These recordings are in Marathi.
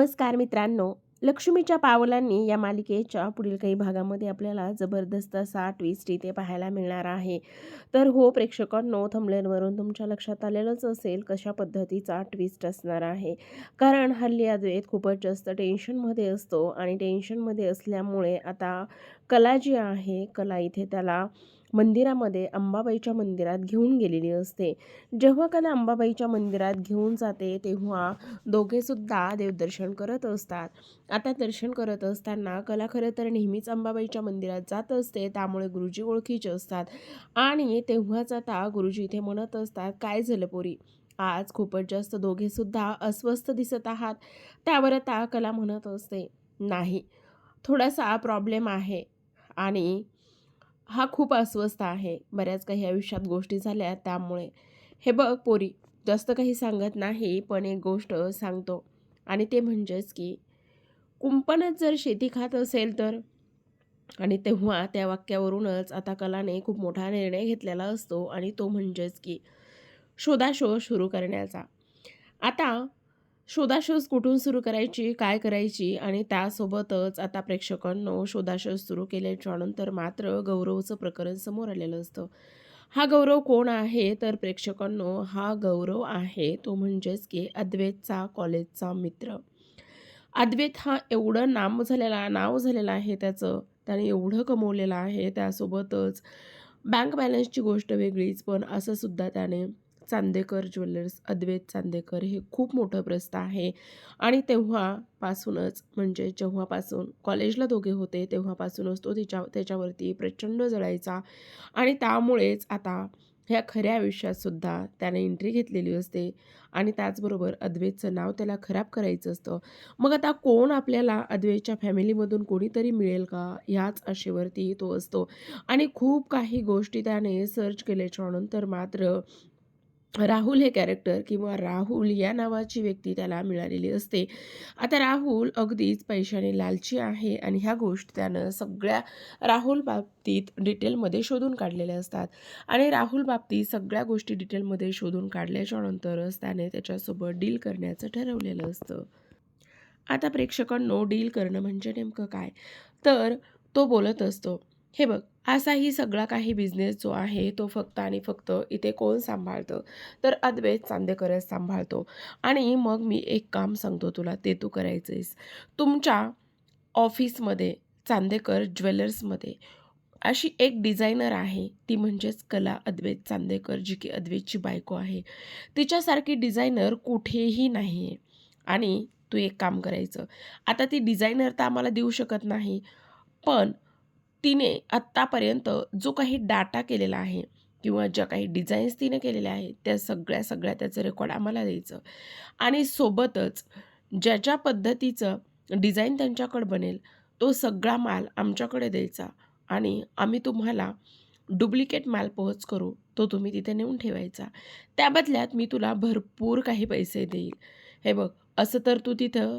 नमस्कार मित्रांनो. लक्ष्मीच्या पावलांनी या मालिकेच्या पुढील काही भागामध्ये आपल्याला जबरदस्त असा ट्विस्ट इथे पाहायला मिळणार आहे. तर हो प्रेक्षकांनो थंबलेनवरून तुमच्या लक्षात आलेलंच असेल कशा पद्धतीचा ट्विस्ट असणार आहे. कारण हल्ली अद्वैत खूपच जास्त टेन्शनमध्ये असतो आणि टेन्शनमध्ये असल्यामुळे आता कला जी आहे कला इथे त्याला मंदिरामध्ये अंबाबाईच्या मंदिरात घेऊन गेलेली असते. जेव्हा कला अंबाबाईच्या मंदिरात घेऊन जाते तेव्हा दोघेसुद्धा देवदर्शन करत असतात. आता दर्शन करत असताना कला खरं तर नेहमीच अंबाबाईच्या मंदिरात जात असते त्यामुळे गुरुजी ओळखीचे असतात. आणि तेव्हाच आता गुरुजी इथे म्हणत असतात काय झालं पोरी? आज खूपच जास्त दोघेसुद्धा अस्वस्थ दिसत आहात. त्यावर आता कला म्हणत असते नाही थोडासा प्रॉब्लेम आहे. आणि हा खूप अस्वस्थ आहे. बऱ्याच काही आयुष्यात गोष्टी झाल्या त्यामुळे. हे बघ पोरी जास्त काही सांगत नाही पण एक गोष्ट सांगतो. आणि ते म्हणजेच की कुंपणच जर शेती खात असेल तर? आणि तेव्हा त्या वाक्यावरूनच आता कलाने खूप मोठा निर्णय घेतलेला असतो आणि तो म्हणजेच की शोधाशोध सुरू करण्याचा. आता शोधाशोध कुठून सुरू करायची काय करायची आणि त्यासोबतच आता प्रेक्षकांनो शोधाशोध सुरू केल्याच्यानंतर मात्र गौरवचं प्रकरण समोर आलेलं असतं. हा गौरव कोण आहे? तर प्रेक्षकांनो हा गौरव आहे तो म्हणजेच की अद्वैतचा कॉलेजचा मित्र. अद्वैत हा एवढं नाम झालेला नाव झालेलं आहे त्याचं त्याने एवढं कमवलेलं आहे त्यासोबतच बँक बॅलन्सची गोष्ट वेगळीच पण असं सुद्धा त्याने चांदेकर ज्वेलर्स अद्वैत चांदेकर हे खूप मोठं प्रस्थ आहे. आणि तेव्हापासूनच म्हणजे जेव्हापासून कॉलेजला दोघे होते तेव्हापासूनच तो तिच्या त्याच्यावरती प्रचंड जळायचा आणि त्यामुळेच आता ह्या खऱ्या आयुष्यातसुद्धा त्याने एंट्री घेतलेली असते. आणि त्याचबरोबर अद्वैतचं नाव त्याला खराब करायचं असतं. मग आता कोण आपल्याला अद्वैतच्या फॅमिलीमधून कोणीतरी मिळेल का? ह्याच आशेवरती तो असतो. आणि खूप काही गोष्टी त्याने सर्च केल्याच्यानंतर मात्र राहुल हे कॅरेक्टर किंवा राहुल या नावाची व्यक्ती त्याला मिळालेली असते. आता राहुल अगदीच पैशाने लालची आहे आणि ह्या गोष्टी त्यानं सगळ्या राहुल बाबतीत डिटेलमध्ये शोधून काढलेल्या असतात. आणि राहुल बाबतीत सगळ्या गोष्टी डिटेलमध्ये शोधून काढल्याच्या नंतरच त्याने त्याच्यासोबत डील करण्याचं ठरवलेलं असतं. आता प्रेक्षकांनो डील करणं म्हणजे नेमकं काय? तर तो बोलत असतो हे बघ असाही सगळा काही बिझनेस जो आहे तो फक्त आणि फक्त इथे कोण सांभाळतं? तर अद्वैत चांदेकरच सांभाळतो. आणि मग मी एक काम सांगतो तुला ते तू करायचं आहेस तुमच्या ऑफिसमध्ये चांदेकर ज्वेलर्समध्ये अशी एक डिझायनर आहे ती म्हणजेच कला अद्वैत चांदेकर जी की अद्वैतची बायको आहे. तिच्यासारखी डिझायनर कुठेही नाही आहे आणि तू एक काम करायचं. आता ती डिझायनर तर आम्हाला देऊ शकत नाही पण तिने आत्तापर्यंत जो काही डाटा केलेला आहे किंवा ज्या काही डिझाईन्स तिने केलेल्या आहेत त्या सगळ्या सगळ्या त्याचं रेकॉर्ड आम्हाला द्यायचं. आणि सोबतच ज्या ज्या पद्धतीचं डिझाईन त्यांच्याकडं बनेल तो सगळा माल आमच्याकडे द्यायचा. आणि आम्ही तुम्हाला डुप्लिकेट माल पोहोच करू तो तुम्ही तिथे नेऊन ठेवायचा. त्या बदल्यात मी तुला भरपूर काही पैसे देईल. हे बघ असं तर तू तिथं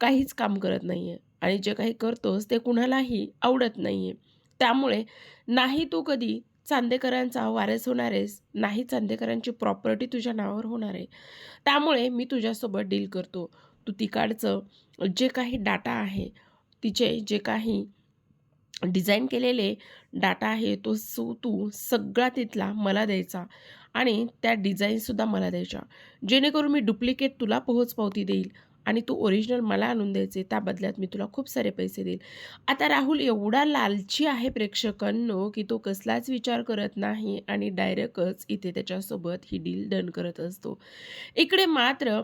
काहीच काम करत नाही आहे आणि जे काही करतोस ते कुणालाही आवडत नाही आहे त्यामुळे नाही तू कधी चांदेकरांचा वारस होणार आहेस नाही चांदेकरांची प्रॉपर्टी तुझ्या नावावर होणार आहे. त्यामुळे मी तुझ्यासोबत डील करतो. तू तिकडचं जे काही डाटा आहे तिचे जे काही डिझाईन केलेले डाटा आहे तो सु तू सगळा तिथला मला द्यायचा आणि त्या डिझाईनसुद्धा मला द्यायच्या. जेणेकरून मी डुप्लिकेट तुला पोहोच पावती देईल. आणि तू ओरिजिनल मला आणून द्यायचे त्या बदल्यात मी तुला खूप सारे पैसे देईल. आता राहुल एवढा लालची आहे प्रेक्षकांनो की तो कसलाच विचार करत नाही आणि डायरेक्टच इथे त्याच्यासोबत ही डील डन करत असतो. इकडे मात्र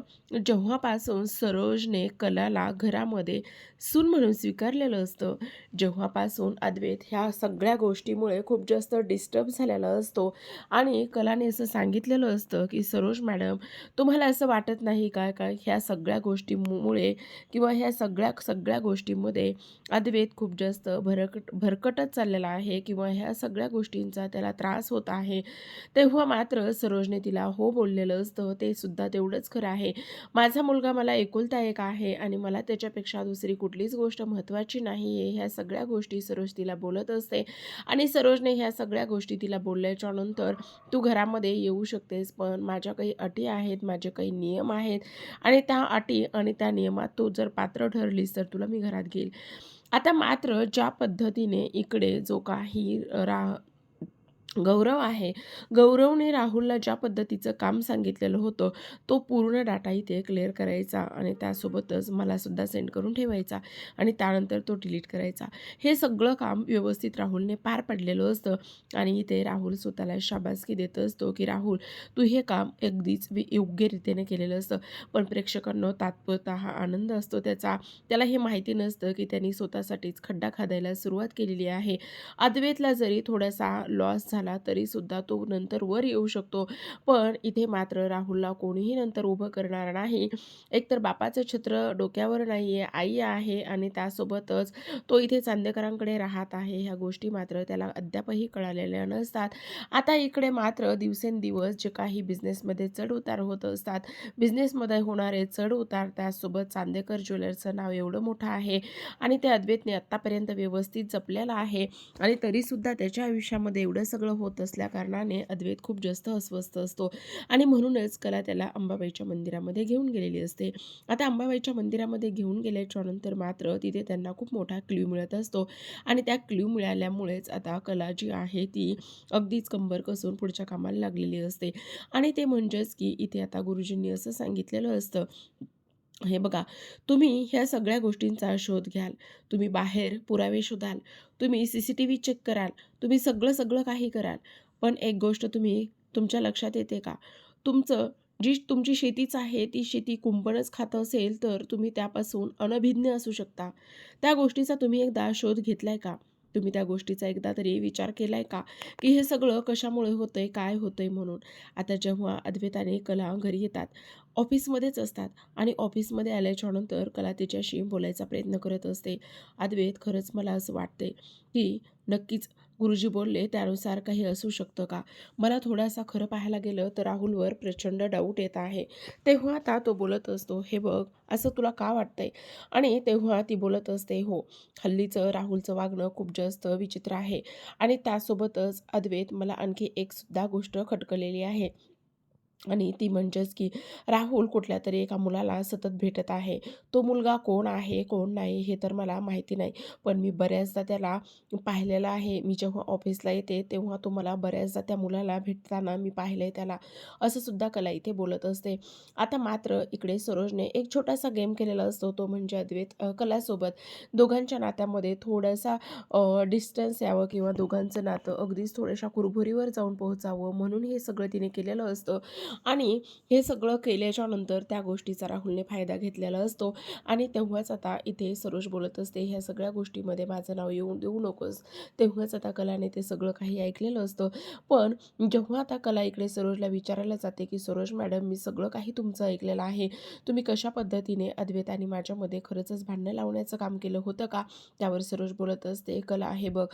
जेव्हापासून सरोजने कलाला घरामध्ये सून म्हणून स्वीकारलेलं असतं. जेव्हापासून अद्वैत ह्या सगळ्या गोष्टीमुळे खूप जास्त डिस्टर्ब झालेला असतो आणि कलाने असं सांगितलेलं असतं की सरोज मॅडम तुम्हाला असं वाटत नाही काय काय ह्या सगळ्या गोष्टीमुळे किंवा ह्या सगळ्या सगळ्या गोष्टींमध्ये अद्वैत खूप जास्त भरकट भरकटत चाललेला आहे किंवा ह्या सगळ्या गोष्टींचा त्याला त्रास होत आहे? तेव्हा मात्र सरोजने तिला हो बोललेलं असतं. ते सुद्धा तेवढंच खरं आहे. माझा मुलगा मला एकुलता एक आहे आणि मला त्याच्यापेक्षा दुसरी कुठलीच गोष्ट महत्त्वाची नाही आहे ह्या सगळ्या गोष्टी सरोज तिला बोलत असते आणि सरोजने ह्या सगळ्या गोष्टी तिला बोलल्याच्या नंतर तू घरामध्ये येऊ शकतेस पण माझ्या काही अटी आहेत माझे काही नियम आहेत आणि त्या अटी आणि त्या नियमात तू जर पात्र ठरलीस तर तुला मी घरात घेईल. आता मात्र ज्या पद्धतीने इकडे जो काही रा गौरव आहे. गौरवने राहुलला ज्या पद्धतीचं काम सांगितलेलं होतं तो पूर्ण डाटा इथे क्लिअर करायचा आणि त्यासोबतच मलासुद्धा सेंड करून ठेवायचा आणि त्यानंतर तो डिलीट करायचा. हे सगळं काम व्यवस्थित राहुलने पार पडलेलं असतं आणि इथे राहुल स्वतःला शाबासकी देत असतो की राहुल तू हे काम अगदीच योग्यरीतीने केलेलं असतं. पण प्रेक्षकांना तात्पुरता हा आनंद असतो त्याचा. त्याला हे माहिती नसतं की त्यांनी स्वतःसाठीच खड्डा खादायला सुरुवात केलेली आहे. अद्वैतला जरी थोडासा लॉस झाला तरीसुद्धा तो नंतर वर येऊ शकतो. पण इथे मात्र राहुलला कोणीही नंतर उभं करणार नाही. एकतर बापाचं छत्र डोक्यावर नाही आहे आई आहे आणि त्यासोबतच तो इथे चांदेकरांकडे राहत आहे. ह्या गोष्टी मात्र त्याला अद्यापही कळालेल्या नसतात. आता इकडे मात्र दिवसेंदिवस जे काही बिझनेसमध्ये चढ उतार होत असतात बिझनेसमध्ये होणारे चढ उतार त्यासोबत चांदेकर ज्वेलर्सचं नाव एवढं मोठं आहे आणि ते अद्वैतने आत्तापर्यंत व्यवस्थित जपलेलं आहे आणि तरीसुद्धा त्याच्या आयुष्यामध्ये एवढं सगळं होत असल्याकारणाने अद्वैत खूप जास्त अस्वस्थ असतो. आणि म्हणूनच कला त्याला अंबाबाईच्या मंदिरामध्ये घेऊन गेलेली असते. आता अंबाबाईच्या मंदिरामध्ये घेऊन गेल्याच्यानंतर मात्र तिथे त्यांना खूप मोठा क्ल्यू मिळत असतो. आणि त्या क्ल्यू मिळाल्यामुळेच आता कला जी आहे ती अगदीच कंबर कसून पुढच्या कामाला लागलेली असते. आणि ते म्हणजेच की इथे आता गुरुजींनी असं सांगितलेलं असतं हे बघा तुम्ही ह्या सगळ्या गोष्टींचा शोध घ्याल तुम्ही बाहेर पुरावे शोधाल तुम्ही C C T V check कराल तुम्ही सगळं सगळं काही कराल. पण एक गोष्ट तुम्ही तुमच्या लक्षात येते का? तुमचं जी तुमची शेतीच आहे ती शेती कुंपणच खातं असेल तर तुम्ही त्यापासून अनभिज्ञ असू शकता. त्या गोष्टीचा तुम्ही एकदा शोध घेतलाय का? तुम्ही त्या गोष्टीचा एकदा तरी विचार केलाय का? की हे सगळं कशामुळे होतंय काय होतंय म्हणून? आता जेव्हा अद्वैताने आणि कला घरी येतात ऑफिसमध्येच असतात आणि ऑफिसमध्ये आल्याच्यानंतर कला तिच्याशी बोलायचा प्रयत्न करत असते. अद्वैत खरंच मला असं वाटते की नक्कीच गुरुजी बोलले त्यानुसार काही असू शकतं का? मला थोडासा खरं पाहायला गेलं तर राहुलवर प्रचंड डाऊट येत आहे. तेव्हा आता तो बोलत असतो हे बघ असं तुला का वाटतंय? आणि तेव्हा ती बोलत असते हो हल्लीचं राहुलचं वागणं खूप जास्त विचित्र आहे. आणि त्यासोबतच अद्वैत मला आणखी एक सुद्धा गोष्ट खटकलेली आहे. आणि ती म्हणजेच की राहुल कुठल्या तरी एका मुलाला सतत भेटत आहे. तो मुलगा कोण आहे कोण नाही हे तर मला माहिती नाही. पण मी बऱ्याचदा त्याला पाहिलेलं आहे. मी जेव्हा ऑफिसला येते तेव्हा तो मला बऱ्याचदा त्या मुलाला भेटताना मी पाहिलं आहे त्याला असंसुद्धा कला इथे बोलत असते. आता मात्र इकडे सरोजने एक छोटासा गेम केलेला असतो. तो म्हणजे अद्वैत कलासोबत. दोघांच्या नात्यामध्ये थोडासा डिस्टन्स यावं किंवा दोघांचं नातं अगदीच थोड्याशा कुरभुरीवर जाऊन पोहोचावं म्हणून हे सगळं तिने केलेलं असतं. आणि हे सगळं केल्याच्यानंतर त्या गोष्टीचा राहुलने फायदा घेतलेला असतो. आणि तेव्हाच आता इथे सरोज बोलत असते ह्या सगळ्या गोष्टीमध्ये माझं नाव येऊन देऊ नकोस. तेव्हाच आता कलाने ते सगळं काही ऐकलेलं असतं. पण जेव्हा आता कला इकडे सरोजला विचारायला जाते की सरोज मॅडम मी सगळं काही तुमचं ऐकलेलं आहे. तुम्ही कशा पद्धतीने अद्वैत आणि माझ्यामध्ये खरंच भांडणं लावण्याचं काम केलं होतं का? त्यावर सरोज बोलत असते कला आहे बघ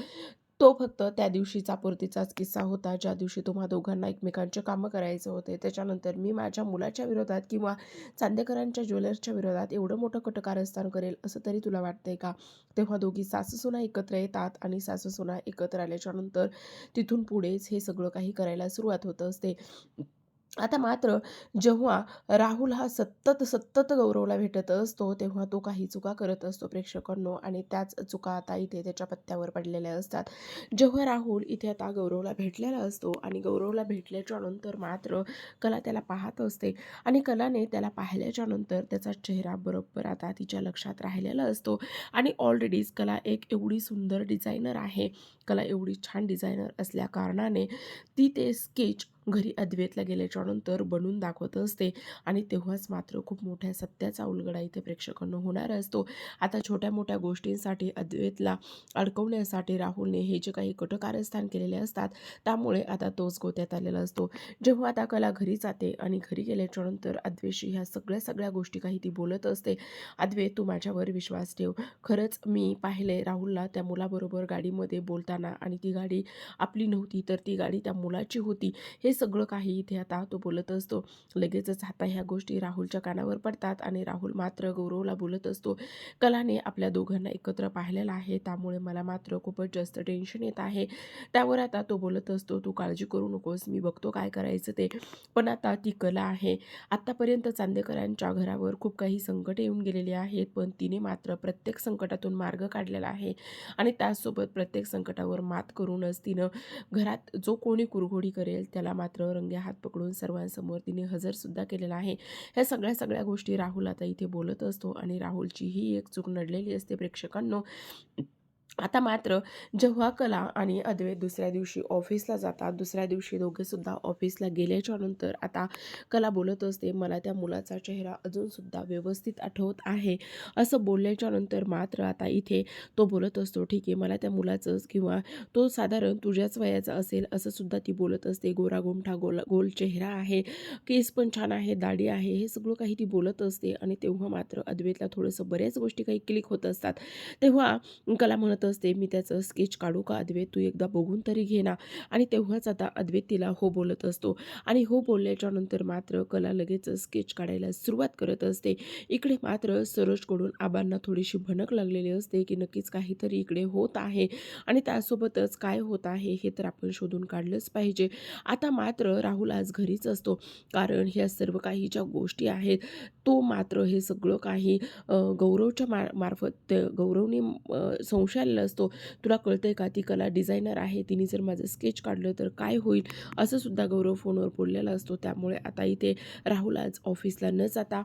तो फक्त त्या दिवशीचा पुरतीचाच किस्सा होता ज्या दिवशी तुम्हा दोघांना एकमेकांचे कामं करायचे होते. त्याच्यानंतर मी माझ्या मुलाच्या विरोधात किंवा चांदेकरांच्या ज्वेलर्सच्या विरोधात एवढं मोठं कटकारस्थान करेल असं तरी तुला वाटतंय का? तेव्हा दोघी सासूसुना एकत्र येतात आणि सासूसुना एकत्र आल्याच्यानंतर तिथून पुढेच हे सगळं काही करायला सुरुवात होत असते. आता मात्र जेव्हा राहुल हा सतत सतत गौरवला भेटत असतो तेव्हा तो काही चुका करत असतो प्रेक्षकांनो आणि त्याच चुका आता इथे त्याच्या पत्त्यावर पडलेल्या असतात. जेव्हा राहुल इथे आता गौरवला भेटलेला असतो आणि गौरवला भेटल्याच्या नंतर मात्र कला त्याला पाहत असते आणि कलाने त्याला पाहिल्याच्या नंतर त्याचा चेहरा बरोबर आता तिच्या लक्षात राहिलेला असतो आणि ऑलरेडीच कला एक एवढी सुंदर डिझायनर आहे. कला एवढी छान डिझायनर असल्या कारणाने ती ते स्केच घरी अद्वैतला गेल्याच्यानंतर बनून दाखवत असते. आणि तेव्हाच मात्र खूप मोठ्या सत्याचा उलगडा इथे प्रेक्षकांना होणार असतो. आता छोट्या मोठ्या गोष्टींसाठी अद्वैतला अडकवण्यासाठी राहुलने हे जे काही कटकारस्थान केलेले असतात त्यामुळे आता तोच गोत्यात आलेला असतो. जेव्हा आता कला घरी जाते आणि घरी गेल्याच्यानंतर अद्वेशी ह्या सगळ्या सगळ्या गोष्टी काही ती बोलत असते. अद्वे तू माझ्यावर विश्वास ठेव. खरंच मी पाहिले राहुलला त्या मुलाबरोबर गाडीमध्ये बोलताना आणि ती गाडी आपली नव्हती तर ती गाडी त्या मुलाची होती. हे सगळं काही इथे आता तो बोलत असतो. लगेचच आता ह्या गोष्टी राहुलच्या कानावर पडतात आणि राहुल मात्र गौरवला बोलत असतो. कलाने आपल्या दोघांना एकत्र पाहिलेलं आहे. त्यामुळे मला मात्र खूपच जास्त टेन्शन येत आहे. त्यावर आता तो बोलत असतो तू काळजी करू नकोस मी बघतो काय करायचं ते. पण आता ती कला आहे. आत्तापर्यंत चांदेकरांच्या घरावर खूप काही संकट येऊन गेलेली आहेत पण तिने मात्र प्रत्येक संकटातून मार्ग काढलेला आहे. आणि त्याचसोबत प्रत्येक संकटावर मात करूनच तिनं घरात जो कोणी कुरघोडी करेल त्याला मात्र रंग्या हात पकडून सर्वांसमोर तिने हजरसुद्धा केलेला आहे. ह्या सगळ्या सगळ्या गोष्टी राहुल आता इथे बोलत असतो आणि राहुलची ही एक चूक नडलेली असते प्रेक्षकांनो. आता मात्र जेव्हा कला आणि अद्वैत दुसऱ्या दिवशी ऑफिसला जातात दुसऱ्या दिवशी दोघेसुद्धा ऑफिसला गेल्याच्यानंतर आता कला बोलत असते. मला त्या मुलाचा चेहरा अजूनसुद्धा व्यवस्थित आठवत आहे. असं बोलल्याच्या नंतर मात्र आता इथे तो बोलत असतो ठीक आहे मला त्या मुलाचंच किंवा तो साधारण तुझ्याच वयाचा असेल असं सुद्धा ती बोलत असते. गोरा गोमठा गोल गोल चेहरा आहे केस पण छान आहे दाढी आहे हे सगळं काही ती बोलत असते. आणि तेव्हा मात्र अद्वैतला थोडंसं बऱ्याच गोष्टी काही क्लिक होत असतात. तेव्हा कला म्हणत असते मी त्याचं स्केच काढू का अद्वैत तू एकदा बघून तरी घे ना. आणि तेव्हाच आता अद्वैत तिला हो बोलत असतो. आणि हो बोलल्याच्या नंतर मात्र कला लगेच स्केच काढायला सुरुवात करत असते. इकडे मात्र सरोजकडून आबांना थोडीशी भनक लागलेली असते की नक्कीच काहीतरी इकडे होत आहे आणि त्यासोबतच काय होत आहे हे तर आपण शोधून काढलंच पाहिजे. आता मात्र राहुल आज घरीच असतो. कारण ह्या सर्व काही ज्या गोष्टी आहेत तो मात्र हे सगळं काही गौरवच्या मा मार्फत गौरवने संशयाला असतो. तुला कळतंय का? ती कला डिझायनर आहे. तिने जर माझं स्केच काढलं तर काय होईल? असं सुद्धा गौरव फोनवर बोललेला असतो. त्यामुळे आता इथे राहुल आज ऑफिसला न जाता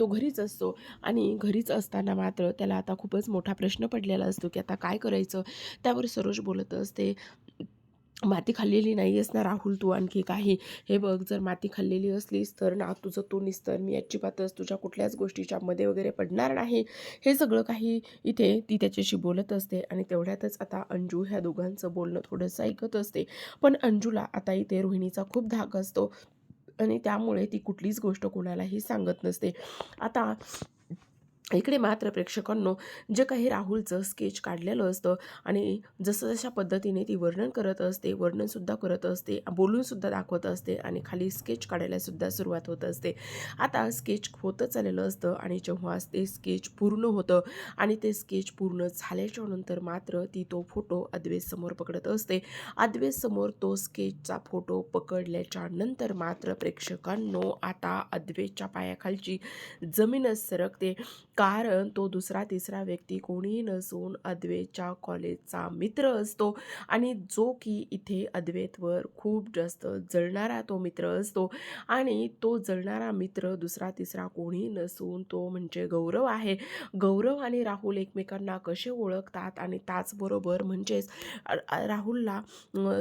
तो घरीच असतो. आणि घरीच असताना मात्र त्याला आता खूपच मोठा प्रश्न पडलेला असतो की आता काय करायचं? त्यावर सरोज बोलत असते. माती खाल्लेली नाही आहेस ना राहुल तू आणखी काही. हे बघ जर माती खाल्लेली असलीस तर ना तुझं तू निस्तर मी अजिबातच तुझ्या कुठल्याच गोष्टीच्या मध्ये वगैरे पडणार नाही. हे सगळं काही इथे ती त्याच्याशी बोलत असते आणि तेवढ्यातच आता अंजू ह्या दोघांचं बोलणं थोडंसं ऐकत असते. पण अंजूला आता इथे रोहिणीचा खूप धाक असतो आणि त्यामुळे ती कुठलीच गोष्ट कोणालाही सांगत नसते. आता इकडे मात्र प्रेक्षकांनो जे काही राहुलचं स्केच काढलेलं असतं आणि जसं जशा पद्धतीने ती वर्णन करत असते वर्णनसुद्धा करत असते बोलूनसुद्धा दाखवत असते आणि खाली स्केच काढायलासुद्धा सुरुवात होत असते. आता स्केच होतं चाललेलं असतं आणि जेव्हा ते स्केच पूर्ण होतं आणि ते स्केच पूर्ण झाल्याच्यानंतर मात्र ती तो फोटो समोर पकडत असते. अद्वेसमोर तो स्केचचा फोटो पकडल्याच्या नंतर मात्र प्रेक्षकांनो आता अद्वेच्या पायाखालची जमीनच सरकते. कारण तो दुसरा तिसरा व्यक्ती कोणीही नसून अद्वैतच्या कॉलेजचा मित्र असतो आणि जो की इथे अद्वैतवर खूप जास्त जळणारा तो मित्र असतो आणि तो जळणारा मित्र दुसरा तिसरा कोणीही नसून तो म्हणजे गौरव आहे. गौरव आणि राहुल एकमेकांना कसे ओळखतात आणि त्याचबरोबर म्हणजेच राहुलला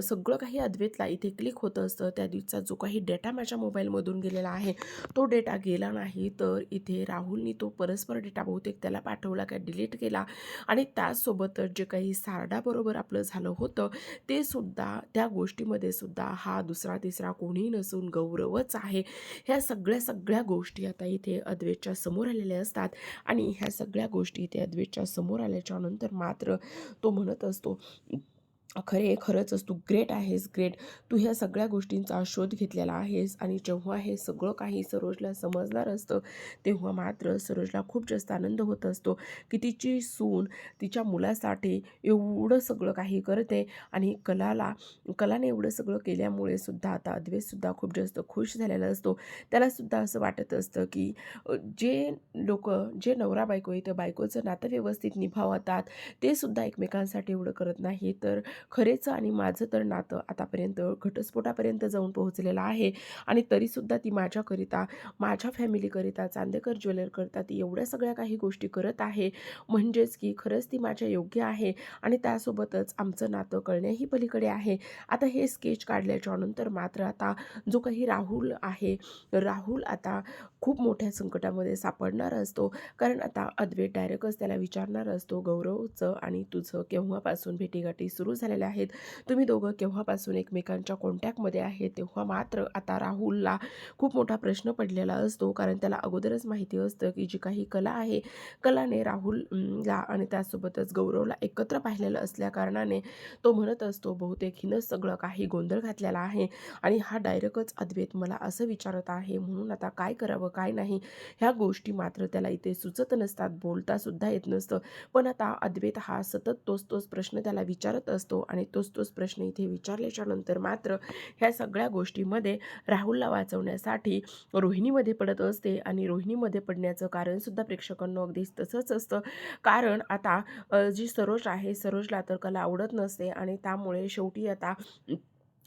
सगळं काही अद्वैतला इथे क्लिक होत असतं. त्या दिवसाचा जो काही डेटा माझ्या मोबाईलमधून गेलेला आहे तो डेटा गेला नाही तर इथे राहुलनी तो परस्पर डेटा बहुतेक त्याला पाठवला काय डिलीट केला. आणि त्याचसोबतच जे काही सारडाबरोबर आपलं झालं होतं ते सुद्धा त्या गोष्टीमध्ये सुद्धा हा दुसरा तिसरा कोणी नसून गौरवच आहे. ह्या सगळ्या सगळ्या गोष्टी आता इथे अद्वेच्या समोर आलेल्या असतात. आणि ह्या सगळ्या गोष्टी इथे अद्वेच्या समोर आल्याच्यानंतर मात्र तो म्हणत असतो खरे खरंच तू ग्रेट आहेस ग्रेट तू ह्या सगळ्या गोष्टींचा शोध घेतलेला आहेस आणि जेव्हा हे सगळं काही सरोजला समजणार असतं तेव्हा मात्र सरोजला खूप जास्त आनंद होत असतो की तिची सून तिच्या मुलासाठी एवढं सगळं काही करते आणि कलाला कलाने एवढं सगळं केल्यामुळे सुद्धा आता अद्वैतसुद्धा खूप जास्त खुश झालेला असतो. त्यालासुद्धा असं वाटत असतं की जे लोक जे नवरा बायको इथं बायकोचं नातं व्यवस्थित निभावतात ते सुद्धा एकमेकांसाठी एवढं करत नाही तर खरेचं आणि माझं तर नातं आतापर्यंत घटस्फोटापर्यंत जाऊन पोहोचलेलं आहे. आणि तरीसुद्धा ती माझ्याकरिता माझ्या फॅमिलीकरिता चांदेकर ज्वेलरकरिता ती एवढ्या सगळ्या काही गोष्टी करत आहे. म्हणजेच की खरंच ती माझ्या योग्य आहे आणि त्यासोबतच आमचं नातं कळण्याही पलीकडे आहे. आता हे स्केच काढल्याच्या नंतर मात्र आता जो काही राहुल आहे राहुल आता खूप मोठ्या संकटामध्ये सापडणार असतो. कारण आता अद्वैत डायरेक्टच त्याला विचारणार असतो गौरवचं आणि तुझं केव्हापासून भेटीगाठी सुरू झालेल्या आहेत? तुम्ही दोघं केव्हापासून एकमेकांच्या कॉन्टॅक्टमध्ये आहेत? तेव्हा मात्र आता राहुलला खूप मोठा प्रश्न पडलेला असतो. कारण त्याला अगोदरच माहिती असतं की जी काही कला आहे कलाने राहुलला आणि त्यासोबतच गौरवला एकत्र पाहिलेलं असल्या कारणाने तो म्हणत असतो बहुतेक हिनं सगळं काही गोंधळ घातलेला आहे आणि हा डायरेक्टच अद्वैत मला असं विचारत आहे. म्हणून आता काय करावं? काय नाही. ह्या गोष्टी मात्र त्याला इथे सुचत नसतात बोलता सुद्धा येत नसतं. पण आता अद्वैत हा सतत तोच तोच प्रश्न त्याला विचारत असतो आणि तोच तोच प्रश्न इथे विचारल्याच्या नंतर मात्र ह्या सगळ्या गोष्टीमध्ये राहुलला वाचवण्यासाठी रोहिणीमध्ये पडत असते आणि रोहिणीमध्ये पडण्याचं कारणसुद्धा प्रेक्षकांना अगदी तसंच असतं. कारण आता जी सरोज आहे सरोजला तर कला आवडत नसते आणि त्यामुळे शेवटी आता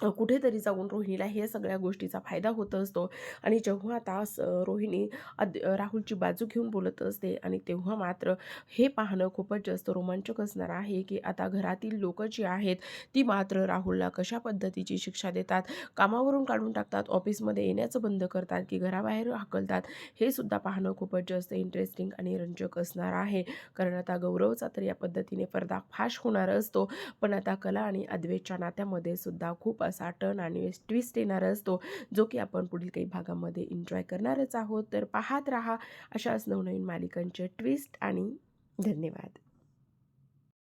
कुठेतरी जाऊन रोहिणीला हे सगळ्या गोष्टीचा फायदा होत असतो. आणि जेव्हा आता रोहिणी अद राहुलची बाजू घेऊन बोलत असते आणि तेव्हा मात्र हे पाहणं खूपच जास्त रोमांचक असणार आहे की आता घरातील लोकं जी आहेत ती मात्र राहुलला कशा पद्धतीची शिक्षा देतात कामावरून काढून टाकतात ऑफिसमध्ये येण्याचं बंद करतात की घराबाहेर हाकलतात हे सुद्धा पाहणं खूपच जास्त इंटरेस्टिंग आणि रंजक असणार आहे. कारण आता गौरवचा तर या पद्धतीने पर्दाफाश होणार असतो. पण आता कला आणि अद्वेच्या नात्यामध्ये सुद्धा खूप असा टर्न आणि ट्विस्ट येणार असतो जो की आपण पुढील काही भागामध्ये एन्जॉय करणारच आहोत. तर पाहत राहा अशाच नवनवीन मालिकांचे ट्विस्ट आणि धन्यवाद.